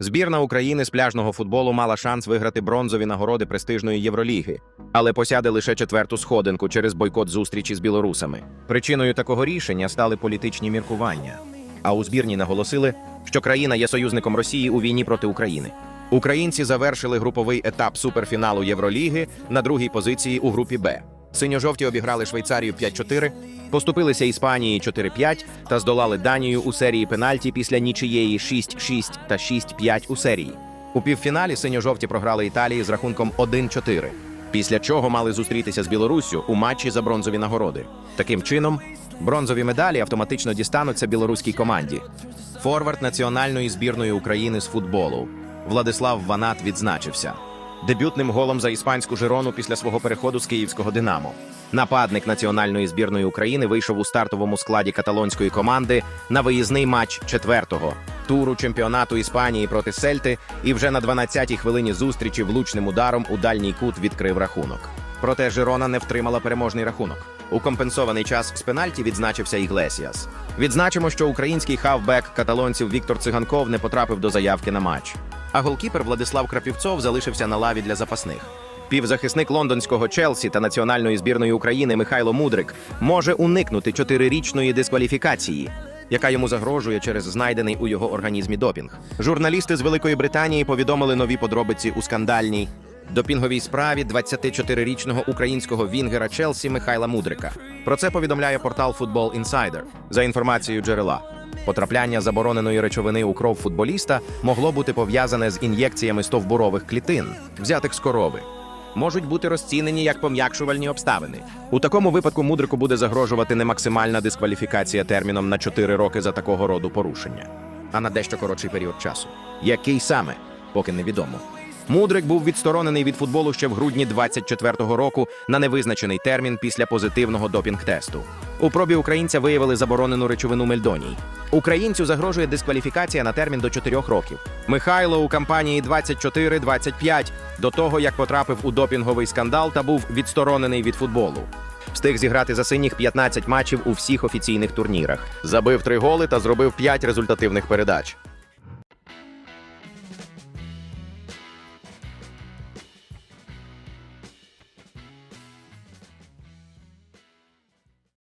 Збірна України з пляжного футболу мала шанс виграти бронзові нагороди престижної Євроліги, але посяде лише четверту сходинку через бойкот зустрічі з білорусами. Причиною такого рішення стали політичні міркування. А у збірні наголосили, що країна є союзником Росії у війні проти України. Українці завершили груповий етап суперфіналу Євроліги на другій позиції у групі Б. Синьо-жовті обіграли Швейцарію 5-4, поступилися Іспанії 4-5 та здолали Данію у серії пенальті після нічиєї 6-6 та 6-5 у серії. У півфіналі синьо-жовті програли Італії з рахунком 1-4, після чого мали зустрітися з Білоруссю у матчі за бронзові нагороди. Таким чином, бронзові медалі автоматично дістануться білоруській команді. Форвард національної збірної України з футболу Владислав Ванат відзначився дебютним голом за іспанську Жирону після свого переходу з київського Динамо. Нападник національної збірної України вийшов у стартовому складі каталонської команди на виїзний матч четвертого туру чемпіонату Іспанії проти Сельти і вже на 12-й хвилині зустрічі влучним ударом у дальній кут відкрив рахунок. Проте Жирона не втримала переможний рахунок. У компенсований час з пенальті відзначився Іглесіас. Відзначимо, що український хавбек каталонців Віктор Циганков не потрапив до заявки на матч. А голкіпер Владислав Крапівцов залишився на лаві для запасних. Півзахисник лондонського Челсі та національної збірної України Михайло Мудрик може уникнути чотирирічної дискваліфікації, яка йому загрожує через знайдений у його організмі допінг. Журналісти з Великої Британії повідомили нові подробиці у скандальній допінговій справі 24-річного українського вінгера Челсі Михайла Мудрика. Про це повідомляє портал Football Insider за інформацією джерела. Потрапляння забороненої речовини у кров футболіста могло бути пов'язане з ін'єкціями стовбурових клітин, взятих з корови. Можуть бути розцінені як пом'якшувальні обставини. У такому випадку мудрику буде загрожувати не максимальна дискваліфікація терміном на 4 роки за такого роду порушення, а на дещо коротший період часу. Який саме, поки невідомо. Мудрик був відсторонений від футболу ще в грудні 24-го року на невизначений термін після позитивного допінг-тесту. У пробі українця виявили заборонену речовину мельдоній. Українцю загрожує дискваліфікація на термін до 4 років. Михайло у кампанії 24-25 до того, як потрапив у допінговий скандал та був відсторонений від футболу. Встиг зіграти за синіх 15 матчів у всіх офіційних турнірах. Забив три голи та зробив 5 результативних передач.